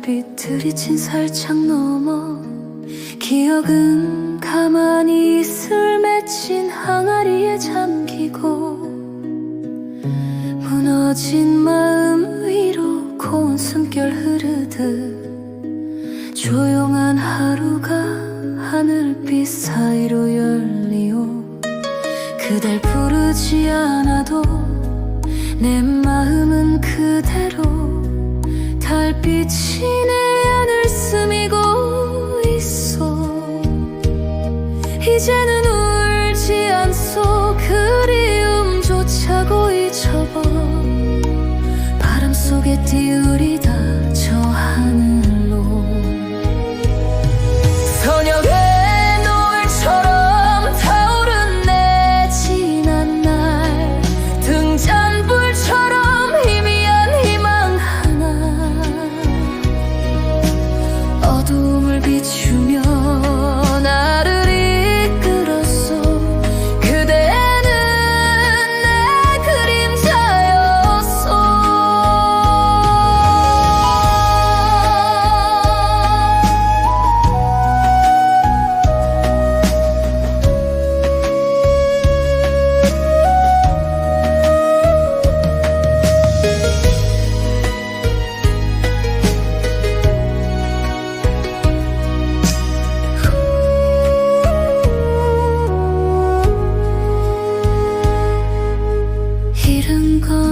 빛은 살짝 넘어 기억은 가만히 이슬 맺힌 항아리에 잠기고 무너진 마음 위로 고운 숨결 흐르듯 조용한 하루가 하늘빛 사이로 열리오. 그댈 부르지 않아도 내 마음은 그대로 달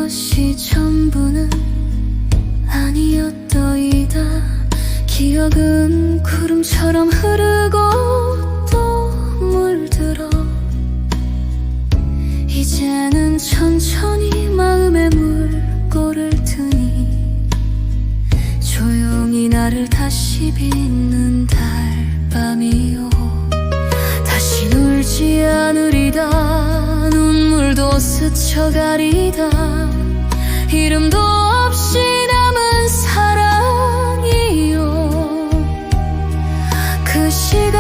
것이 전부는 아니었더이다. 기억은 구름처럼 흐르고 또 물들어. 이제는 천천히 마음의 물꼬를 트니 조용히 나를 다시 빚는 달밤이요 스쳐가리다. 이름도 없이 남은 사랑이요. 그 시간